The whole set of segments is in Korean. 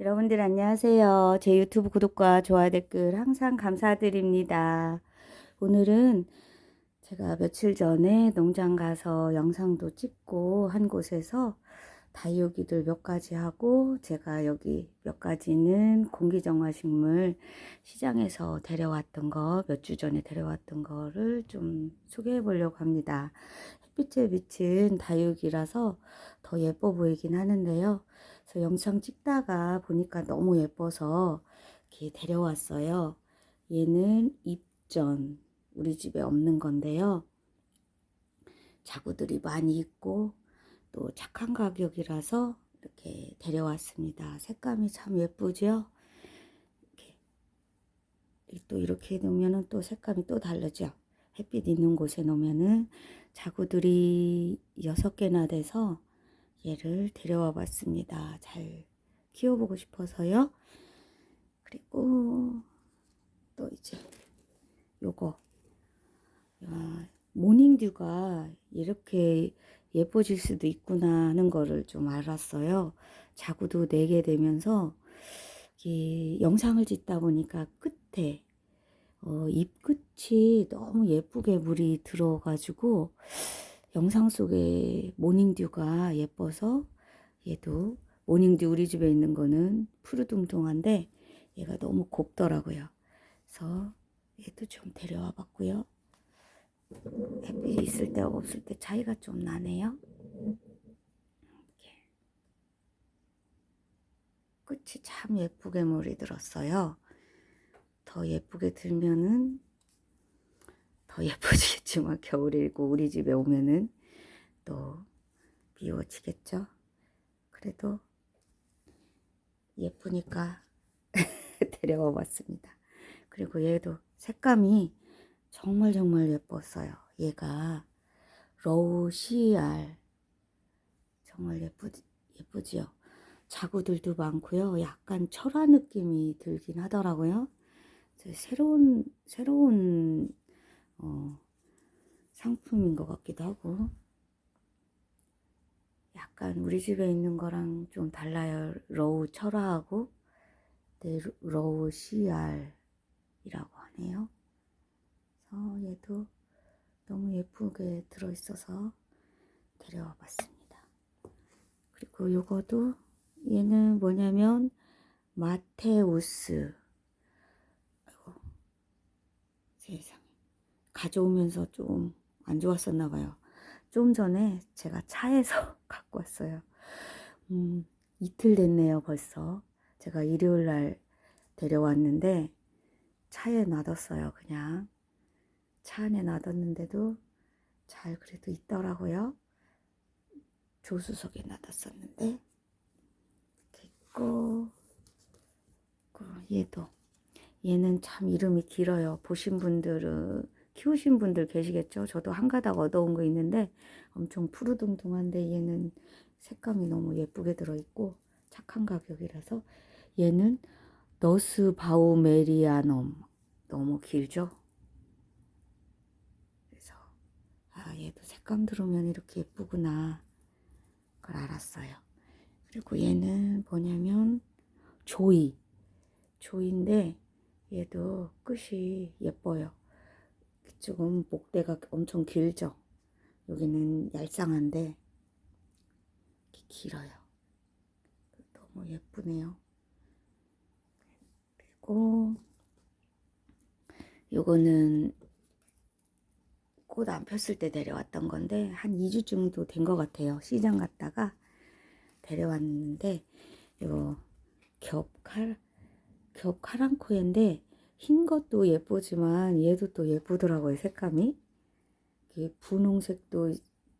여러분들 안녕하세요. 제 유튜브 구독과 좋아요 댓글 항상 감사드립니다. 오늘은 제가 며칠 전에 농장 가서 영상도 찍고 한 곳에서 다육이들 몇 가지 하고 제가 여기 몇 가지는 공기정화식물 시장에서 데려왔던 거 몇 주 전에 데려왔던 거를 좀 소개해 보려고 합니다. 햇빛에 비친 다육이라서 더 예뻐 보이긴 하는데요. 그래서 영상 찍다가 보니까 너무 예뻐서 이렇게 데려왔어요. 얘는 입전 우리 집에 없는 건데요. 자구들이 많이 있고 또 착한 가격이라서 이렇게 데려왔습니다. 색감이 참 예쁘죠? 이렇게 또 이렇게 놓으면은 또 색감이 또 다르죠. 햇빛 있는 곳에 놓으면은 자구들이 여섯 개나 돼서 얘를 데려와 봤습니다. 잘 키워보고 싶어서요. 그리고 또 이제 요거 야, 모닝듀가 이렇게 예뻐질 수도 있구나 하는 거를 좀 알았어요. 자구도 내게 되면서 이 영상을 찍다 보니까 끝에 어, 잎 끝이 너무 예쁘게 물이 들어가지고 영상 속에 모닝듀가 예뻐서 얘도 모닝듀 우리 집에 있는 거는 푸르둥둥한데 얘가 너무 곱더라고요. 그래서 얘도 좀 데려와 봤고요. 햇빛이 있을 때 없을 때 차이가 좀 나네요. 이렇게. 끝이 참 예쁘게 물이 들었어요. 더 예쁘게 들면은 더 예뻐지겠지만 겨울이고 우리 집에 오면은 또 미워지겠죠. 그래도 예쁘니까 데려와 봤습니다. 그리고 얘도 색감이 정말 정말 예뻤어요. 얘가 CR 정말 예쁘 예쁘지요. 자구들도 많고요. 약간 철화 느낌이 들긴 하더라고요. 새로운 새로운 어, 상품인 것 같기도 하고 약간 우리 집에 있는 거랑 좀 달라요. 로우 철화하고 네, 로우 CR이라고 하네요. 그래서 얘도 너무 예쁘게 들어있어서 데려와 봤습니다. 그리고 요거도 얘는 뭐냐면 마테우스 아이고 세상에 가져오면서 좀 안 좋았었나 봐요. 좀 전에 제가 차에서 갖고 왔어요. 음, 이틀 됐네요, 벌써. 제가 일요일 날 데려왔는데 차에 놔뒀어요, 그냥. 차 안에 놔뒀는데도 잘 그래도 있더라고요. 조수석에 놔뒀었는데 있고 얘도 얘는 참 이름이 길어요. 보신 분들은 키우신 분들 계시겠죠? 저도 한 가닥 얻어온 거 있는데 엄청 푸르둥둥한데 얘는 색감이 너무 예쁘게 들어있고 착한 가격이라서 얘는 너스 바우메리아놈 너무 길죠? 그래서 아 얘도 색감 들으면 이렇게 예쁘구나 그걸 알았어요. 그리고 얘는 뭐냐면 조이 조인데 얘도 끝이 예뻐요. 이쪽은 목대가 엄청 길죠. 여기는 얄쌍한데 길어요. 너무 예쁘네요. 그리고 요거는 꽃 안 폈을 때 데려왔던 건데 한 2주 정도 된 것 같아요. 시장 갔다가 데려왔는데 이거 겹칼 겹카랑코인데 흰 것도 예쁘지만 얘도 또 예쁘더라고요 색감이. 분홍색도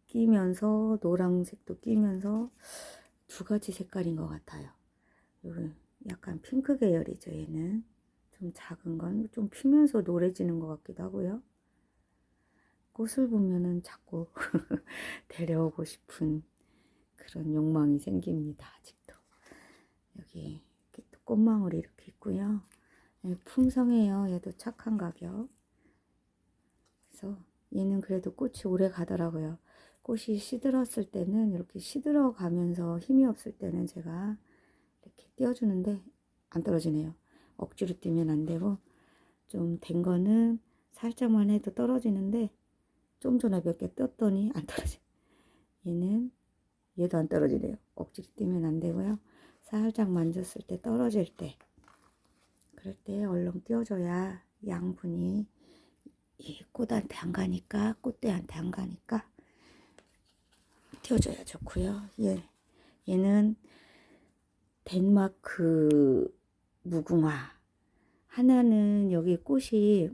끼면서 노란색도 끼면서 두 가지 색깔인 것 같아요. 약간 핑크 계열이죠 얘는. 좀 작은 건 좀 피면서 노래지는 것 같기도 하고요. 꽃을 보면은 자꾸 데려오고 싶은 그런 욕망이 생깁니다 아직도. 여기 꽃망울이 이렇게 있고요. 네, 풍성해요. 얘도 착한 가격. 그래서 얘는 그래도 꽃이 오래 가더라고요. 꽃이 시들었을 때는 이렇게 시들어 가면서 힘이 없을 때는 제가 이렇게 띄워주는데 안 떨어지네요. 억지로 띄면 안 되고 좀 된 거는 살짝만 해도 떨어지는데 좀 전에 몇 개 떴더니 안 떨어져. 얘는 얘도 안 떨어지네요. 억지로 띄면 안 되고요. 살짝 만졌을 때 떨어질 때 그럴 때 얼른 띄워줘야 양분이 이 꽃한테 안 가니까 꽃대한테 안 가니까 띄워줘야 좋고요. 얘 얘는 덴마크 무궁화 하나는 여기 꽃이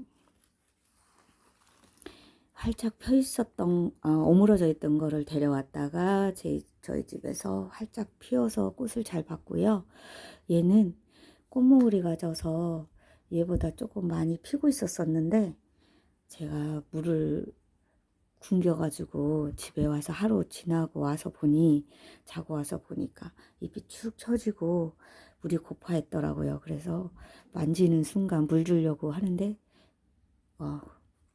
활짝 펴 있었던 어, 오므러져 있던 거를 데려왔다가 제 저희 집에서 활짝 피어서 꽃을 잘 봤고요. 얘는 꽃몽울이가 져서 얘보다 조금 많이 피고 있었었는데 제가 물을 굶겨가지고 집에 와서 하루 지나고 와서 보니 자고 와서 보니까 잎이 축 처지고 물이 고파했더라고요. 그래서 만지는 순간 물 주려고 하는데 어,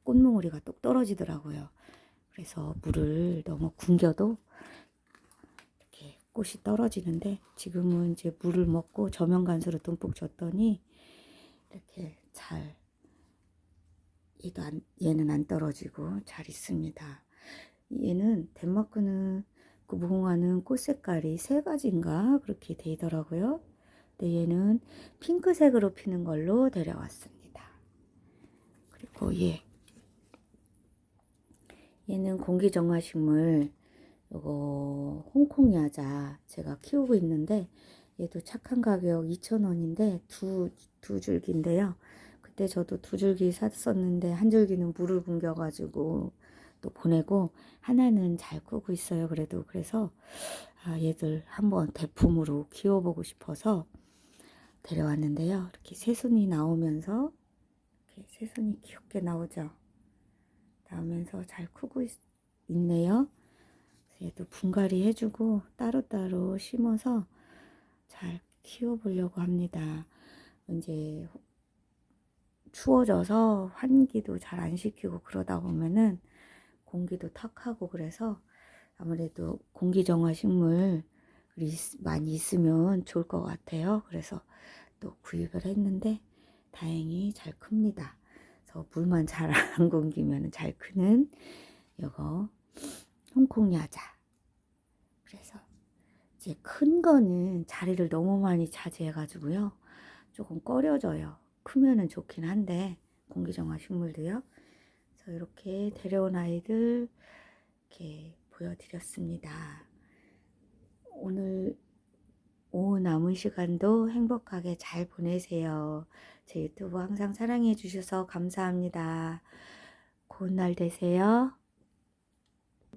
꽃몽우리가 똑 떨어지더라고요. 그래서 물을 너무 굶겨도 꽃이 떨어지는데 지금은 이제 물을 먹고 저면간수로 듬뿍 줬더니 이렇게 잘 얘도 안, 얘는 안 떨어지고 잘 있습니다. 얘는 덴마크는 그 무궁화는 꽃 색깔이 세 가지인가 그렇게 되더라고요. 근데 얘는 핑크색으로 피는 걸로 데려왔습니다. 그리고 얘 얘는 공기정화식물 요거 홍콩 야자 제가 키우고 있는데 얘도 착한 가격 2,000원인데 두, 두 줄기인데요. 그때 저도 두 줄기 샀었는데 한 줄기는 물을 굶겨가지고 또 보내고 하나는 잘 크고 있어요. 그래도 그래서 아, 얘들 한번 대품으로 키워보고 싶어서 데려왔는데요. 이렇게 새순이 나오면서 이렇게 새순이 귀엽게 나오죠. 나오면서 잘 크고 있, 있네요. 얘도 분갈이 해주고 따로따로 심어서 잘 키워보려고 합니다. 이제 추워져서 환기도 잘 안 시키고 그러다 보면은 공기도 탁하고 그래서 아무래도 공기정화 식물이 많이 있으면 좋을 것 같아요. 그래서 또 구입을 했는데 다행히 잘 큽니다. 그래서 물만 잘 안 공기면 잘 크는 요거 홍콩 야자. 이제 큰 거는 자리를 너무 많이 차지해가지고요. 조금 꺼려져요. 크면은 좋긴 한데 공기정화 식물도요. 그래서 이렇게 데려온 아이들 이렇게 보여드렸습니다. 오늘 오후 남은 시간도 행복하게 잘 보내세요. 제 유튜브 항상 사랑해 주셔서 감사합니다. 고운 날 되세요.